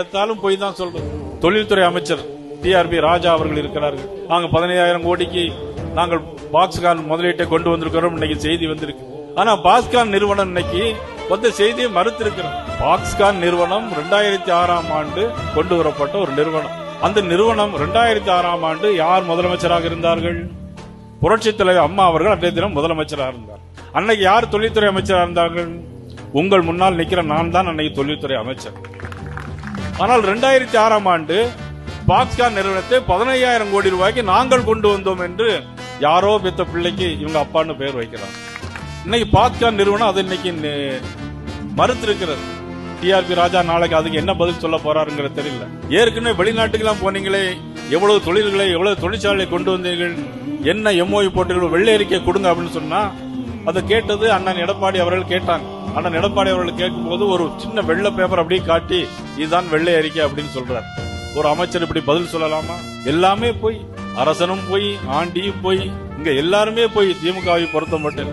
எடுத்தாலும் போய் தான் சொல்றது. தொழில்துறை அமைச்சர் டிஆர்பி ராஜா அவர்கள் இருக்கிறார்கள். நாங்கள் பதினையாயிரம் கோடிக்கு நாங்கள் பாக்ஸ்கான் முதலீட்டை கொண்டு வந்திருக்கிறோம் இன்னைக்கு செய்தி வந்திருக்கு. ஆனா பாஸ்கான் நிறுவனம் இன்னைக்கு வந்த செய்தியை மறுத்திருக்கிறோம். பாக்ஸ்கான் நிறுவனம் ரெண்டாயிரத்தி ஆறாம் ஆண்டு கொண்டு வரப்பட்ட ஒரு நிறுவனம். அந்த நிறுவனம் ரெண்டாயிரத்தி ஆறாம் ஆண்டு யார் முதலமைச்சராக இருந்தார்கள்? புரட்சி தலைவர் அம்மா அவர்கள் அன்றைய தினம் முதலமைச்சராக இருந்தார். அன்னைக்கு யார் தொழில்துறை அமைச்சராக இருந்தார்கள்? உங்கள் முன்னால் நிற்கிற நான் தான் அன்னைக்கு தொழில்துறை அமைச்சர். ஆனால் ரெண்டாயிரத்தி ஆறாம் ஆண்டு பாக்ஸ்கான் நிறுவனத்தை பதினையாயிரம் கோடி ரூபாய்க்கு நாங்கள் கொண்டு வந்தோம் என்று யாரோ பெத்த பிள்ளைக்கு இவங்க அப்பான்னு பெயர் வைக்கிறாங்க. இன்னைக்கு பாக்ஸ்கான் நிறுவனம் அது இன்னைக்கு மறுத்திருக்கிறது. டிஆர்பி ராஜா நாளைக்கு அதுக்கு என்ன பதில் சொல்ல போறாருங்கிற தெரியல. ஏற்கனவே வெளிநாட்டுக்கெல்லாம் போனீங்களே எவ்வளவு தொழில்களை எவ்வளவு தொழிற்சாலையை கொண்டு வந்தீர்கள் என்ன எம்ஓஇ போட்டீர்கள் வெள்ளை அறிக்கை கொடுங்க அப்படின்னு சொன்னா அதை கேட்டது அண்ணன் எடப்பாடி அவர்கள் கேட்டாங்க. ஆனா எடப்பாடி அவர்கள் கேட்கும்போது ஒரு சின்ன வெள்ளை பேப்பர் அப்படியே காட்டி இதுதான் வெள்ளை அறிக்கை அப்படின்னு சொல்றார். ஒரு அமைச்சர் இப்படி பதில் சொல்லலாமா? எல்லாமே போய் அரசனும் போய் ஆண்டியும் போய் இங்க எல்லாருமே போய் திமுகவை பொருத்த மட்டும்.